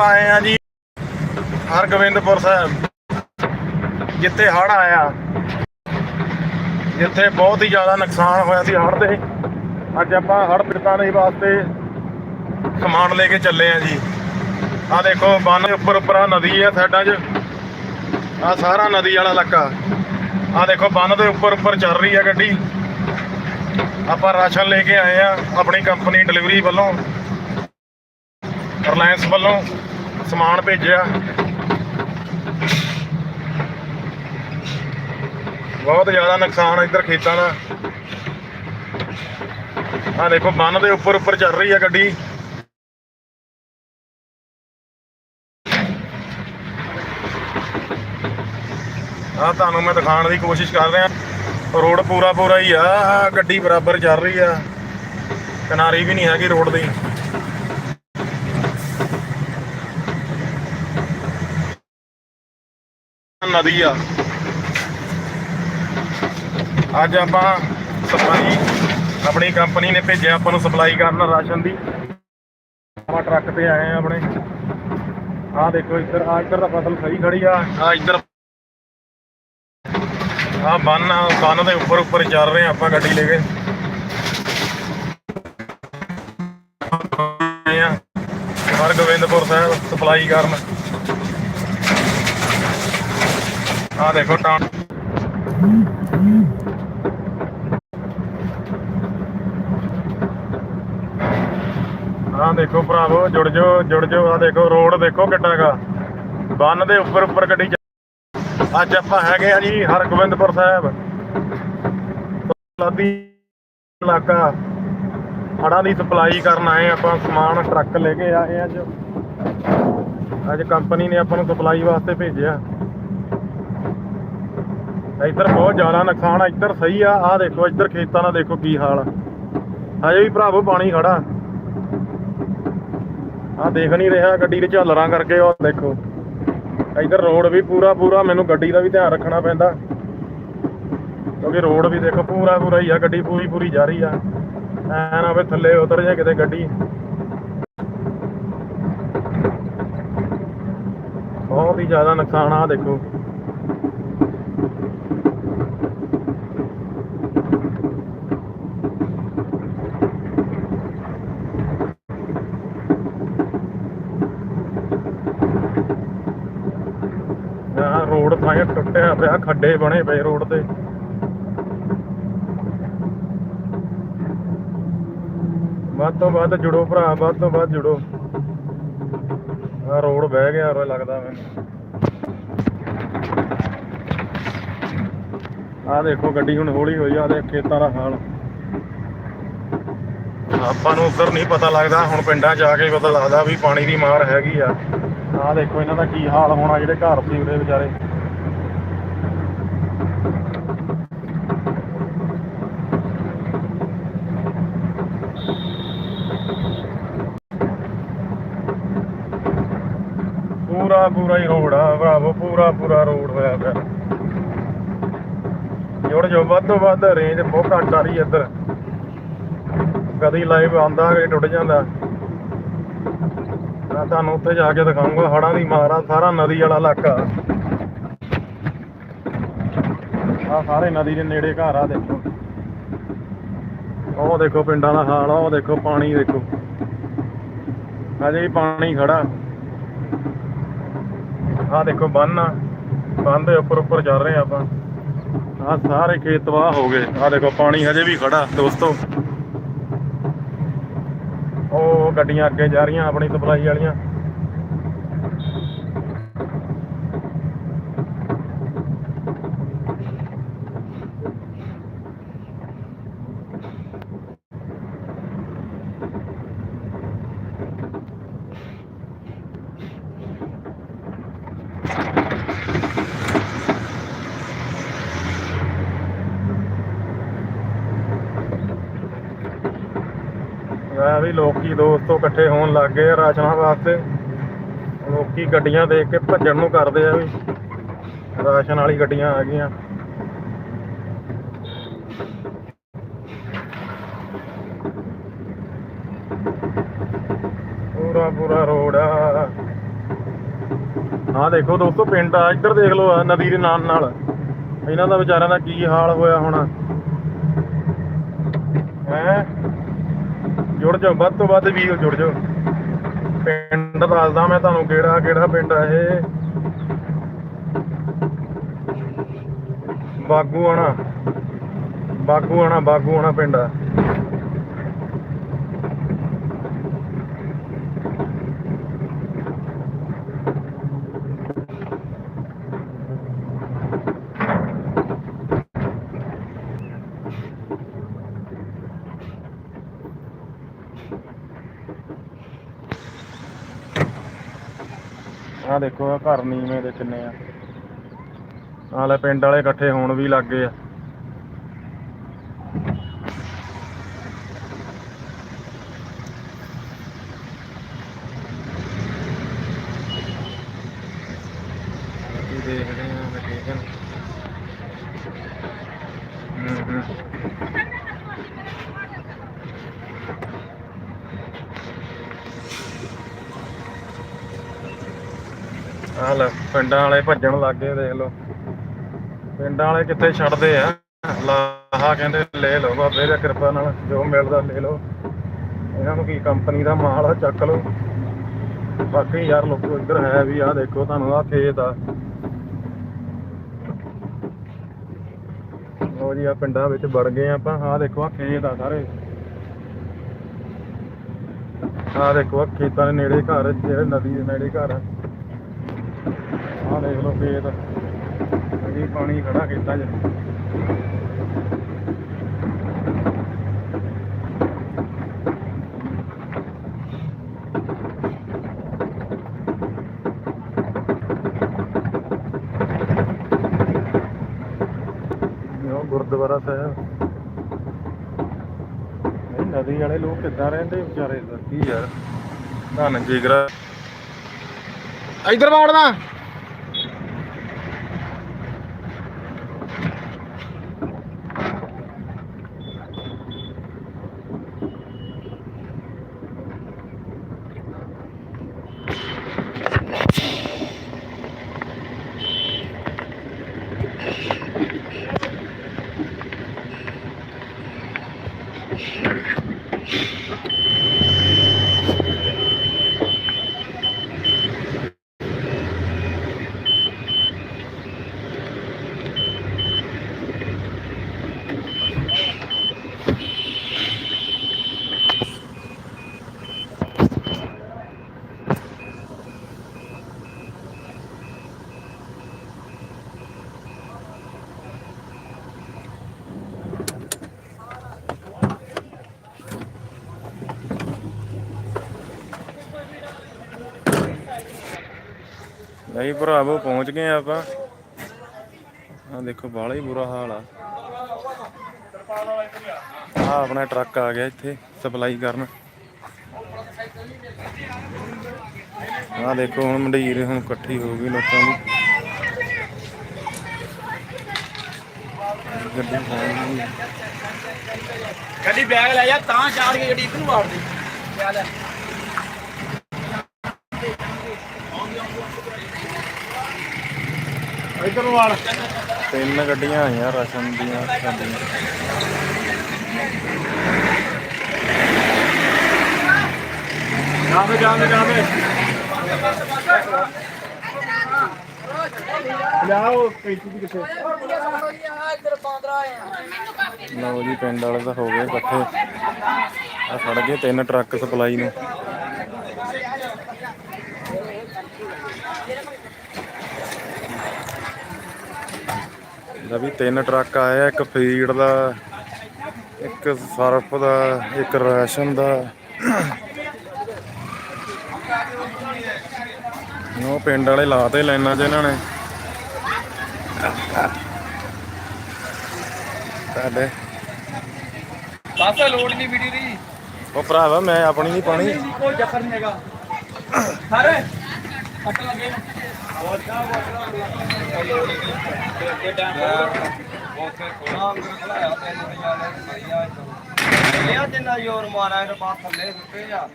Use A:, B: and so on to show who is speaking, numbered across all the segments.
A: ਆਏ ਆ ਜੀ, ਹਰਗੋਬਿੰਦਪੁਰ ਸਾਹਿਬ, ਜਿੱਥੇ ਹੜ੍ਹ ਆਇਆ। ਜਿੱਥੇ ਬਹੁਤ ਹੀ ਜ਼ਿਆਦਾ ਨੁਕਸਾਨ ਹੋਇਆ ਸੀ ਹੜ੍ਹ ਦੇ। ਅੱਜ ਆਪਾਂ ਹੜ ਪੀੜਤਾਂ ਦੇ ਵਾਸਤੇ ਸਮਾਨ ਲੈ ਕੇ ਚੱਲੇ ਆ ਜੀ। ਆ ਦੇਖੋ, ਬੰਨ ਦੇ ਉੱਪਰ ਉੱਪਰ ਆ ਨਦੀ ਆ ਸਾਡਾ 'ਚ ਆ ਸਾਰਾ ਨਦੀ ਵਾਲਾ ਇਲਾਕਾ। ਆ ਦੇਖੋ, ਬੰਨ ਦੇ ਉੱਪਰ ਉੱਪਰ ਚੱਲ ਰਹੀ ਆ ਗੱਡੀ। ਆਪਾਂ ਰਾਸ਼ਨ ਲੈ ਕੇ ਆਏ ਆ ਆਪਣੀ ਕੰਪਨੀ ਡਿਲੀਵਰੀ ਵੱਲੋਂ, ਰਿਲਾਇੰਸ ਵੱਲੋਂ। ਸਮਾਨ ਭੇਜਿਆ। ਬਹੁਤ ਜ਼ਿਆਦਾ ਨੁਕਸਾਨ ਇੱਧਰ ਖੇਤਾਂ ਦਾ। ਆ ਦੇਖੋ, ਬੰਨ ਦੇ ਉੱਪਰ ਉੱਪਰ ਚੱਲ ਰਹੀ ਆ ਗੱਡੀ। ਆ ਤੁਹਾਨੂੰ ਮੈਂ ਦਿਖਾਉਣ ਦੀ ਕੋਸ਼ਿਸ਼ ਕਰ ਰਿਹਾ। ਰੋਡ ਪੂਰਾ ਪੂਰਾ ਹੀ ਆ। ਆਹ ਗੱਡੀ ਬਰਾਬਰ ਚੱਲ ਰਹੀ ਆ। ਕਿਨਾਰੀ ਵੀ ਨਹੀਂ ਹੈਗੀ ਰੋਡ ਦੀ। ਨਦੀ ਆ। ਅੱਜ ਆਪਾਂ ਸਪਲਾਈ ਆਪਣੀ ਕੰਪਨੀ ਨੇ ਭੇਜਿਆ ਆਪਾਂ ਨੂੰ ਸਪਲਾਈ ਕਰਨ ਰਾਸ਼ਨ ਦੀ। ਆਪਾਂ ਟਰੱਕ ਤੇ ਆਏ ਆ ਆਪਣੇ। ਆਹ ਦੇਖੋ ਇੱਧਰ ਆ ਇੱਧਰ ਤਾਂ ਫਸਲ ਸਹੀ ਖੜੀ ਆ। ਆ ਇੱਧਰ ਆ ਬੰਨ ਬੰਨ ਦੇ ਉੱਪਰ ਉੱਪਰ ਚੱਲ ਰਹੇ ਆਪਾਂ ਗੱਡੀ ਲੈ ਕੇ। ਆਏ ਆ। ਸਾਹਿਬ ਸਪਲਾਈ ਕਰਨ। ਆ ਦੇਖੋ ਟਾਂ ਆ ਦੇਖੋ ਭਰਾਵੋ, ਜੁੜ ਜਾਓ ਜੁੜ ਜਾਓ। ਆ ਦੇਖੋ, ਰੋਡ ਦੇਖੋ ਕਿੱਡਾ ਬੰਨ ਦੇ ਉੱਪਰ ਉੱਪਰ ਗੱਡੀ ਅੱਜ ਆਪਾਂ ਹੈਗੇ ਆ ਜੀ ਹਰਗੋਬਿੰਦਪੁਰ ਸਾਹਿਬ। ਲਾਦੀ ਇਲਾਕਾ। ਹੜਾਂ ਦੀ ਸਪਲਾਈ ਕਰਨ ਆਏ ਆਪਾਂ, ਸਮਾਨ, ਟਰੱਕ ਲੈ ਕੇ ਆਏ ਅੱਜ। ਅੱਜ ਕੰਪਨੀ ਨੇ ਆਪਾਂ ਨੂੰ ਸਪਲਾਈ ਵਾਸਤੇ ਭੇਜਿਆ। ਇੱਧਰ ਬਹੁਤ ਜ਼ਿਆਦਾ ਨੁਕਸਾਨ ਆ, ਇੱਧਰ ਸਹੀ ਆ, ਆਹ ਦੇਖੋ, ਇੱਧਰ ਖੇਤਾਂ ਦਾ ਦੇਖੋ ਕੀ ਹਾਲ ਆ। ਹਜੇ ਵੀ ਭਰਾਵੋ ਪਾਣੀ ਖੜਾ। ਆ ਦੇਖ ਨਹੀਂ ਰਿਹਾ ਗੱਡੀ ਦੇ ਝਾਲਰਾਂ ਕਰਕੇ ਉਹ ਦੇਖੋ। ਇੱਧਰ ਰੋਡ ਵੀ ਪੂਰਾ ਪੂਰਾ, ਮੈਨੂੰ ਗੱਡੀ ਦਾ ਵੀ ਧਿਆਨ ਰੱਖਣਾ ਪੈਂਦਾ। ਕਿਉਂਕਿ ਰੋਡ ਵੀ ਦੇਖੋ ਪੂਰਾ ਪੂਰਾ ਹੀ ਆ, ਗੱਡੀ ਪੂਰੀ ਪੂਰੀ ਜਾ ਰਹੀ ਆ। ਐ ਨਾ ਵੀ ਥੱਲੇ ਉਤਰ ਜਾ ਕਿਤੇ ਗੱਡੀ। ਬਹੁਤ ਹੀ ਜ਼ਿਆਦਾ ਨੁਕਸਾਨ ਆ ਦੇਖੋ ਆਹ ਰੋਡ ਟੁੱਟਿਆ ਪਿਆ, ਖੱਡੇ ਬਣੇ ਪਏ ਰੋਡ ਤੇ। ਵੱਧ ਤੋਂ ਵੱਧ ਜੁੜੋ ਭਰਾ, ਵੱਧ ਤੋਂ ਵੱਧ ਜੁੜੋ। ਆ ਰੋਡ ਬਹਿ ਗਿਆ ਰੋ ਲੱਗਦਾ ਮੈਨੂੰ। ਆ ਦੇਖੋ ਗੱਡੀ ਹੁਣ ਹੌਲੀ ਹੋਈ ਆ ਦੇ ਖੇਤਾਂ ਦਾ ਹਾਲ। ਆਪਾਂ ਨੂੰ ਉੱਧਰ ਨਹੀਂ ਪਤਾ ਲੱਗਦਾ, ਹੁਣ ਪਿੰਡਾਂ 'ਚ ਆ ਕੇ ਪਤਾ ਲੱਗਦਾ ਵੀ ਪਾਣੀ ਦੀ ਮਾਰ ਹੈਗੀ ਆ। ਆਹ ਦੇਖੋ ਇਹਨਾਂ ਦਾ ਕੀ ਹਾਲ ਹੋਣਾ, ਜਿਹੜੇ ਘਰ ਸੀ ਉਹਦੇ ਵਿਚਾਰੇ। ਪੂਰਾ ਪੂਰਾ ਹੀ ਰੋਡ ਆ, ਭਰਾਵੋ, ਪੂਰਾ ਪੂਰਾ ਰੋਡ ਹੋਇਆ ਪਿਆ। ਜੁੜ ਜੋ ਵੱਧ ਤੋਂ ਵੱਧ ਰੇਂਜ ਬਹੁਤ ਘੱਟ ਆ ਰਹੀ ਹੈ ਇੱਧਰ। ਕਦੀ ਲਾਈਵ ਆਉਂਦਾ ਕਿ ਟੁੱਟ ਜਾਂਦਾ। ਮੈਂ ਤੁਹਾਨੂੰ ਉੱਥੇ ਜਾ ਕੇ ਦਿਖਾਉਂਗਾ ਹੜਾਂ ਦੀ ਮਾਰ ਆ, ਸਾਰਾ ਨਦੀ ਵਾਲਾ ਇਲਾਕਾ। ਆ ਸਾਰੇ ਨਦੀ ਦੇ ਨੇੜੇ ਘਰ ਆ, ਦੇਖੋ। ਉਹ ਦੇਖੋ ਪਿੰਡਾਂ ਦਾ ਹਾਲ ਆ ਉਹ ਦੇਖੋ ਪਾਣੀ ਦੇਖੋ। ਅਜੇ ਵੀ ਪਾਣੀ ਖੜਾ। ਆ ਦੇਖੋ ਬੰਨ ਆ। ਬੰਨ ਦੇ ਉੱਪਰ ਉੱਪਰ ਚੱਲ ਰਹੇ ਆ ਆਪਾਂ। ਆ ਸਾਰੇ ਖੇਤ ਤਬਾਹ ਹੋ ਗਏ। ਆ ਦੇਖੋ ਪਾਣੀ ਹਜੇ ਵੀ ਖੜਾ ਦੋਸਤੋ। ਉਹ ਗੱਡੀਆਂ ਅੱਗੇ ਜਾ ਰਹੀਆਂ, ਆਪਣੀ ਸਪਲਾਈ ਵਾਲੀਆਂ। ਮੈਂ ਵੀ ਲੋਕੀ ਦੋਸਤੋ ਇਕੱਠੇ ਹੋਣ ਲੱਗ ਗਏ ਆ ਰਾਸ਼ਨਾਂ ਵਾਸਤੇ। ਲੋਕੀ ਗੱਡੀਆਂ ਦੇਖ ਕੇ ਭੱਜਣ ਨੂੰ ਕਰਦੇ ਆ ਵੀ। ਰਾਸ਼ਨ ਵਾਲੀ ਗੱਡੀਆਂ ਆ ਗਈਆਂ। ਪੂਰਾ ਪੂਰਾ ਰੋਡ ਆ। ਆਹ ਦੇਖੋ ਦੋਸਤੋ ਪਿੰਡ ਆ, ਇੱਧਰ ਦੇਖ ਲਓ ਆ, ਨਦੀ ਦੇ ਨਾਲ ਨਾਲ। ਇਹਨਾਂ ਦਾ ਵਿਚਾਰਿਆਂ ਦਾ ਕੀ ਹਾਲ ਹੋਇਆ ਹੋਣਾ? ਹੈ? ਜੁੜ ਜਾਓ, ਵੱਧ ਤੋਂ ਵੱਧ ਵੀ ਜੁੜ ਜਾਓ। ਪਿੰਡ ਦੱਸਦਾ ਮੈਂ ਤੁਹਾਨੂੰ ਕਿਹੜਾ ਕਿਹੜਾ ਪਿੰਡ ਆ ਇਹ। ਬਾਗੂਆਣਾ। ਬਾਗੂਆਣਾ ਬਾਗੂਆਣਾ ਪਿੰਡ ਆ। ਆਹ ਦੇਖੋ ਆ ਘਰ ਨੀਵੇਂ ਦੇ ਕਿੰਨੇ ਆ। ਨਾਲੇ ਪਿੰਡ ਵਾਲੇ ਇਕੱਠੇ ਹੋਣ ਵੀ ਲੱਗ ਗਏ ਆ ਕੀ ਦੇਖਦੇ ਆ ਲੋਕੇਸ਼ਨ ਹੂੰ ਹੂੰ ਆਹ ਲੈ ਪਿੰਡਾਂ ਵਾਲੇ ਭੱਜਣ ਲੱਗ ਗਏ ਦੇਖ ਲਓ। ਪਿੰਡਾਂ ਵਾਲੇ ਕਿੱਥੇ ਛੱਡਦੇ ਆ? ਲਾਹਾ ਕਹਿੰਦੇ, ਲੈ ਲਓ ਬਾਬੇ ਦੀ ਕਿਰਪਾ ਨਾਲ, ਜੋ ਮਿਲਦਾ ਲੈ ਲਓ। ਇਹਨਾਂ ਨੂੰ ਕੀ, ਕੰਪਨੀ ਦਾ ਮਾਲ ਆ, ਚੱਕ ਲਓ। ਬਾਕੀ ਯਾਰ, ਲੋਕੋ, ਇੱਧਰ ਹੈ ਵੀ ਆ, ਦੇਖੋ ਤੁਹਾਨੂੰ ਆ ਖੇਤ ਆ। ਲੋ ਜੀ ਆ ਪਿੰਡਾਂ ਵਿੱਚ ਵੜ ਗਏ ਆਪਾਂ। ਆਹ ਦੇਖੋ ਆ ਖੇਤ ਆ ਸਾਰੇ। ਆਹ ਦੇਖੋ ਆ ਖੇਤਾਂ ਦੇ ਨੇੜੇ ਘਰ ਜਿਹੜੇ ਨਦੀ ਦੇ ਨੇੜੇ ਘਰ ਆ। ਆਹ ਦੇਖ ਲਓ ਖੇਤ। ਅਜੀ ਪਾਣੀ ਖੜਾ ਕੀਤਾ 'ਚ। ਗੁਰਦੁਆਰਾ ਸਾਹਿਬ। ਇਹ ਨਦੀ ਵਾਲੇ ਲੋਕ ਕਿੱਦਾਂ ਰਹਿੰਦੇ ਵਿਚਾਰੇ? ਕੀ ਯਾਰ ਧੰਨ ਜਿਗਰਾ ਇਧਰ ਵਾੜਨਾ। English. ਨਹੀਂ ਭਰਾਵੋ ਪਹੁੰਚ ਗਏ ਆਪਾਂ। ਆ ਦੇਖੋ, ਬਾਹਲਾ ਹੀ ਬੁਰਾ ਹਾਲ ਆ। ਆ ਆਪਣਾ ਟਰੱਕ ਆ ਗਿਆ ਇੱਥੇ, ਸਪਲਾਈ ਕਰਨ। ਆ ਦੇਖੋ, ਹੁਣ ਮੰਡੀਰ ਹੁਣ ਇਕੱਠੀ ਹੋ ਗਈ ਲੋਕਾਂ ਦੀ। ਗੱਡੀ
B: ਬੈਗ ਲੈ ਜਾ, ਤਾਂ ਚਾੜ ਕੇ ਗੱਡੀ ਇੱਧਰ ਨੂੰ ਵਾੜ ਦੇ
A: ਇਧਰ ਨੂੰ ਵਾਲ। ਤਿੰਨ ਗੱਡੀਆਂ ਆਈਆਂ ਰਾਸ਼ਨ ਦੀਆਂ ਸਾਡੀਆਂ। ਜਾਵੇ ਜਾਵੇ ਜਾਵੇ ਲਿਆਓ ਕੈਂਚੀ ਦੀ
B: ਆਇਆ
A: ਲਓ ਜੀ ਪਿੰਡ ਵਾਲੇ ਤਾਂ ਹੋ ਗਏ ਇਕੱਠੇ। ਆ ਖੜ ਗਏ ਤਿੰਨ ਟਰੱਕ ਸਪਲਾਈ ਨੂੰ। ਦਾ ਵੀ ਤਿੰਨ ਟਰੱਕ ਆਏ ਆ ਇੱਕ ਫੀਡ ਦਾ ਇੱਕ ਸਰਫ ਦਾ ਇੱਕ ਰਾਸ਼ਨ ਦਾ। ਉਹ ਪਿੰਡ ਵਾਲੇ ਲਾਤੇ ਲਾਈਨਾਂ 'ਚ ਇਹਨਾਂ ਨੇ। ਤੁਹਾਡੇ?
B: ਬਸ ਲੋਡ ਨਹੀਂ ਵੀਡੀਓ ਦੀ।
A: ਉਹ ਭਰਾਵਾ ਮੈਂ ਆਪਣੀ ਨਹੀਂ ਪਾਣੀ।
B: ਕੋਈ ਚੱਕਰ ਨਹੀਂ ਹੈਗਾ। ਸਾਰੇ। ਕੱਟ ਲੱਗੇ। ਜਿੰਨਾ ਜ਼ੋਰ ਮਾਰਿਆ ਇਹ ਬਾਤ ਥੱਲੇ ਸੁੱਟੇ ਜਾ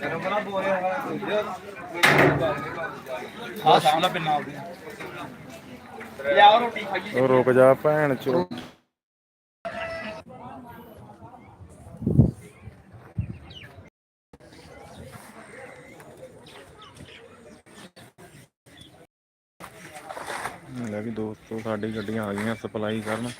B: ਤੈਨੂੰ ਬਣਾ ਬੋਲੇ ਆ। ਸਾਹਮਣਾ ਪਿੰਨਾ ਆਪਦੀ ਲਿਆਓ ਰੋਟੀ ਖਾਈਏ।
A: ਰੁਕ ਜਾ ਭੈਣ ਚੋ। ਲੈ ਵੀ ਦੋਸਤੋ ਸਾਡੀ ਗੱਡੀਆਂ ਆ ਗਈਆਂ ਸਪਲਾਈ ਕਰਨ।